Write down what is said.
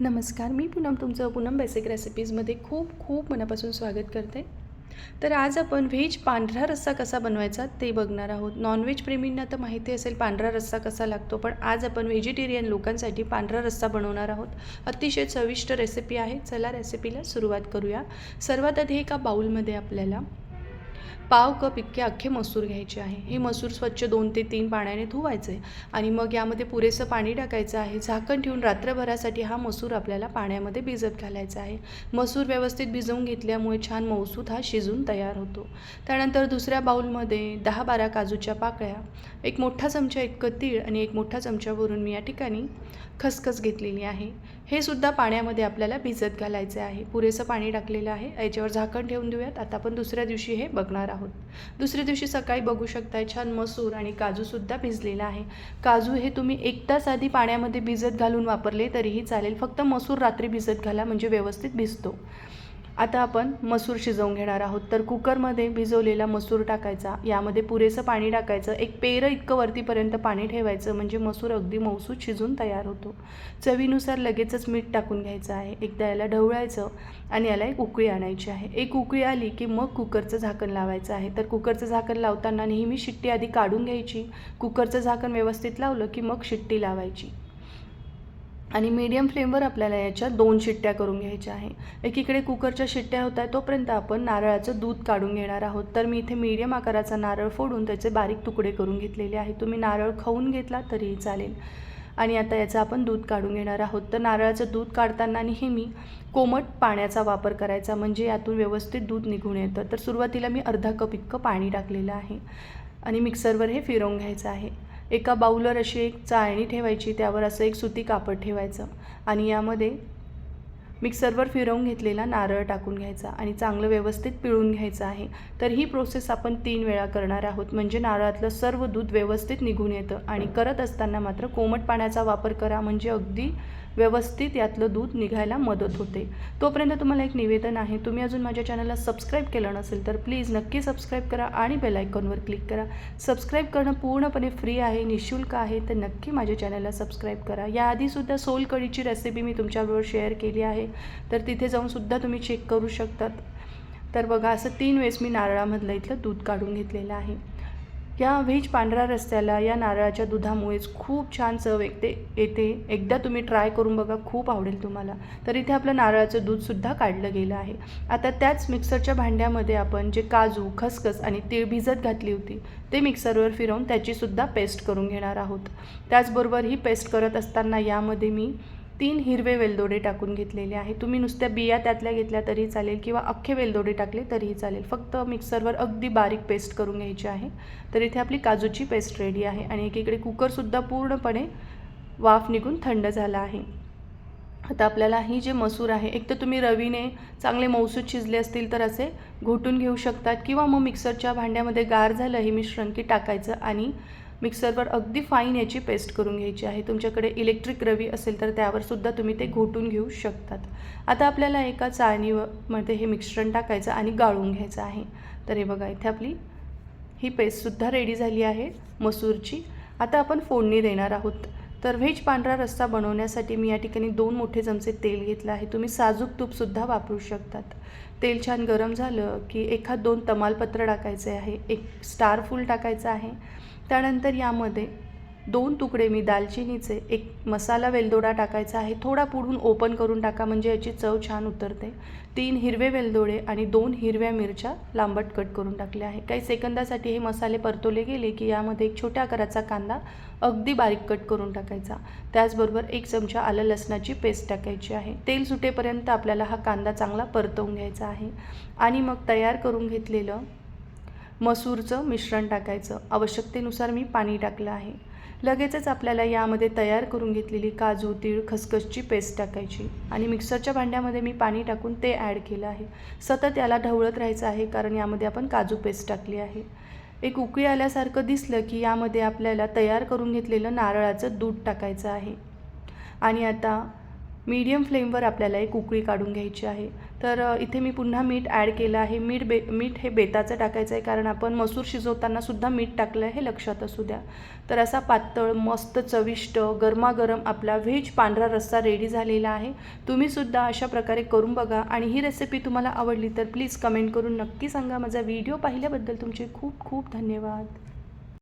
नमस्कार मी पूनम तुमचं पूनम बेसिक रेसिपीजमध्ये खूप खूप मनापासून स्वागत करते. तर आज आपण व्हेज पांढरा रस्सा कसा बनवायचा ते बघणार आहोत. नॉनव्हेज प्रेमींना तर माहिती असेल पांढरा रस्सा कसा लागतो पण आज आपण व्हेजिटेरियन लोकांसाठी पांढरा रस्सा बनवणार आहोत. अतिशय चविष्ट रेसिपी आहे. चला रेसिपीला सुरुवात करूया. सर्वात आधी एका बाऊलमध्ये आपल्याला पाव कप इतके अख्खे मसूर घ्यायचे आहे. हे मसूर स्वच्छ दोन ते तीन पाण्याने धुवायचे आणि मग यामध्ये पुरेसं पाणी टाकायचं आहे. झाकण ठेवून रात्रभरासाठी हा मसूर आपल्याला पाण्यामध्ये भिजत घालायचा आहे. मसूर व्यवस्थित भिजवून घेतल्यामुळे छान मौसूद हा शिजून तयार होतो. त्यानंतर दुसऱ्या बाऊलमध्ये दहा बारा काजूच्या पाकळ्या एक मोठा चमचा इतकं तीळ आणि एक मोठा चमच्यावरून मी या ठिकाणी खसखस घेतलेली आहे. हे सुद्धा पाण्यामध्ये आपल्याला भिजत घालायचे आहे. पुरेसं पाणी टाकलेलं आहे. याच्यावर झाकण ठेवून देऊयात. आता आपण दुसऱ्या दिवशी हे बघणार आहोत. दुसऱ्या दिवशी सकाळी बघू शकताय छान मसूर आणि काजूसुद्धा भिजलेला आहे. काजू हे तुम्ही एक तास आधी पाण्यामध्ये भिजत घालून वापरले तरीही चालेल. फक्त मसूर रात्री भिजत घाला म्हणजे व्यवस्थित भिजतो. आता आपण मसूर शिजवून घेणार आहोत. तर कुकरमध्ये भिजवलेला मसूर टाकायचा. यामध्ये पुरेसं पाणी टाकायचं. एक पेरं इतकं वरतीपर्यंत पाणी ठेवायचं म्हणजे मसूर अगदी मौसूद शिजून तयार होतो. चवीनुसार लगेचच मीठ टाकून घ्यायचं आहे. एकदा याला ढवळायचं आणि याला एक उकळी आणायची आहे. एक उकळी आली की मग कुकरचं झाकण लावायचं आहे. तर कुकरचं झाकण लावताना नेहमी शिट्टी आधी काढून घ्यायची. कुकरचं झाकण व्यवस्थित लावलं की मग शिट्टी लावायची. आणि मीडियम फ्लेमवर आपल्याला याच्या दोन शिट्ट्या करून घ्यायच्या आहे. एकीकडे कुकरच्या शिट्ट्या होत आहे तोपर्यंत आपण नारळाचं दूध काढून घेणार आहोत. तर मी इथे मीडियम आकाराचा नारळ फोडून त्याचे बारीक तुकडे करून घेतलेले आहे. तुम्ही नारळ खाऊन घेतला तरीही चालेल. आणि आता याचं आपण दूध काढून घेणार आहोत. तर नारळाचं दूध काढताना नेहमी कोमट पाण्याचा वापर करायचा म्हणजे यातून व्यवस्थित दूध निघून येतं. तर सुरुवातीला मी अर्धा कप इतकं पाणी टाकलेलं आहे. आणि मिक्सरवर हे फिरवून घ्यायचं आहे. एका बाऊलवर अशी एक चाळणी ठेवायची त्यावर असं एक सुती कापड ठेवायचं आणि यामध्ये मिक्सरवर फिरवून घेतलेला नारळ टाकून घ्यायचा आणि चांगलं व्यवस्थित पिळून घ्यायचं आहे. तर ही प्रोसेस आपण तीन वेळा करणार आहोत. म्हणजे नारळातलं सर्व दूध व्यवस्थित निघून येतं आणि करत असताना मात्र कोमट पाण्याचा वापर करा. म्हणजे अगदी व्यवस्थित यातलं दूध निघायला मदत होते. तोपर्यंत तुम्हाला एक निवेदन आहे तुम्ही अजून माझ्या चॅनलला सबस्क्राईब केलं नसेल तर प्लीज नक्की सबस्क्राईब करा आणि बेलायकॉनवर क्लिक करा. सबस्क्राईब करणं पूर्णपणे फ्री आहे निशुल्क आहे तर नक्की माझ्या चॅनलला सबस्क्राईब करा. याआधीसुद्धा सोलकढीची रेसिपी मी तुमच्याबरोबर शेअर केली आहे तर तिथे जाऊनसुद्धा तुम्ही चेक करू शकतात. तर बघा असं तीन वेळेस मी नारळामधलं इथलं दूध काढून घेतलेलं आहे. या व्हेज पांढऱ्या रस्त्याला या नारळाच्या दुधामुळेच खूप छान चव येते येते. एकदा तुम्ही ट्राय करून बघा खूप आवडेल तुम्हाला. तर इथे आपलं नारळाचं दूधसुद्धा काढलं गेलं आहे. आता त्याच मिक्सरच्या भांड्यामध्ये आपण जे काजू खसखस आणि तीळ भिजत घातली होती ते मिक्सरवर फिरवून त्याचीसुद्धा पेस्ट करून घेणार आहोत. त्याचबरोबर ही पेस्ट करत असताना यामध्ये मी तीन हिरवे वेलदोडे टाकून घेतलेले आहे. तुम्ही नुसत्या बिया त्यातल्या घेतल्या तरी चालेल किंवा अख्खे वेलदोडे टाकले तरीही चालेल. फक्त मिक्सरवर अगदी बारीक पेस्ट करून घ्यायची आहे. तर इथे आपली काजूची पेस्ट रेडी आहे आणि एकीकडे कुकरसुद्धा पूर्णपणे वाफ निघून थंड झाला आहे. आता आपल्याला ही जे मसूर आहे एक तर तुम्ही रवीने चांगले मौसूद शिजले असतील तर असे घोटून घेऊ शकतात किंवा मग मिक्सरच्या भांड्यामध्ये गार झालं हे मिश्रण की टाकायचं आणि मिक्सरवर अगदी फाईन याची पेस्ट करून घ्यायची आहे. तुमच्याकडे इलेक्ट्रिक रवी असेल तर त्यावरसुद्धा तुम्ही ते घोटून घेऊ शकतात. आता आपल्याला एका चाळणीमध्ये हे मिश्रण टाकायचं आणि गाळून घ्यायचं आहे. तर हे बघा इथे आपली ही पेस्टसुद्धा रेडी झाली आहे मसूरची. आता आपण फोडणी देणार आहोत. तर व्हेज पांढरा रस्सा बनवण्यासाठी मी या ठिकाणी दोन मोठे चमचे तेल घेतलं आहे. तुम्ही साजूक तूपसुद्धा वापरू शकतात. तेल छान गरम झालं की एखाद दोन तमालपत्र टाकायचे आहे एक स्टार फूल टाकायचं आहे. त्यानंतर यामध्ये दोन तुकडे मी दालचिनीचे एक मसाला वेलदोडा टाकायचा आहे थोडा पुढून ओपन करून टाका म्हणजे याची चव छान उतरते. तीन हिरवे वेलदोडे आणि दोन हिरव्या मिरच्या लांबट कट करून टाकल्या आहे. काही सेकंदासाठी हे मसाले परतवले गेले की यामध्ये एक छोट्या आकाराचा कांदा अगदी बारीक कट करून टाकायचा. त्याचबरोबर एक चमचा आलं लसणाची पेस्ट टाकायची आहे. तेल सुटेपर्यंत आपल्याला हा कांदा चांगला परतवून घ्यायचा आहे. आणि मग तयार करून घेतलेलं मसूरचं मिश्रण टाकायचं. आवश्यकतेनुसार मी पाणी टाकलं आहे. लगेचच आपल्याला यामध्ये तयार करून घेतलेली काजू तीळ खसखसची पेस्ट टाकायची आणि मिक्सरच्या भांड्यामध्ये मी पाणी टाकून ते ॲड केलं आहे. सतत याला ढवळत राहायचं आहे कारण यामध्ये आपण काजू पेस्ट टाकली आहे. एक उकळी आल्यासारखं दिसलं की यामध्ये आपल्याला तयार करून घेतलेलं नारळाचं दूध टाकायचं आहे. आणि आता मीडियम फ्लेमवर आपल्याला एक उकळी काढून घ्यायची आहे. तर इथे मी पुन्हा मीठ ॲड केलं आहे. मीठ बे मीठ हे बेताचं टाकायचं आहे कारण आपण मसूर शिजवतानासुद्धा मीठ टाकलं आहे हे लक्षात असू द्या. तर असा पातळ मस्त चविष्ट गरमागरम आपला व्हेज पांढरा रस्सा रेडी झालेला आहे. तुम्हीसुद्धा अशा प्रकारे करून बघा आणि ही रेसिपी तुम्हाला आवडली तर प्लीज कमेंट करून नक्की सांगा. माझा व्हिडिओ पाहिल्याबद्दल तुमचे खूप खूप धन्यवाद.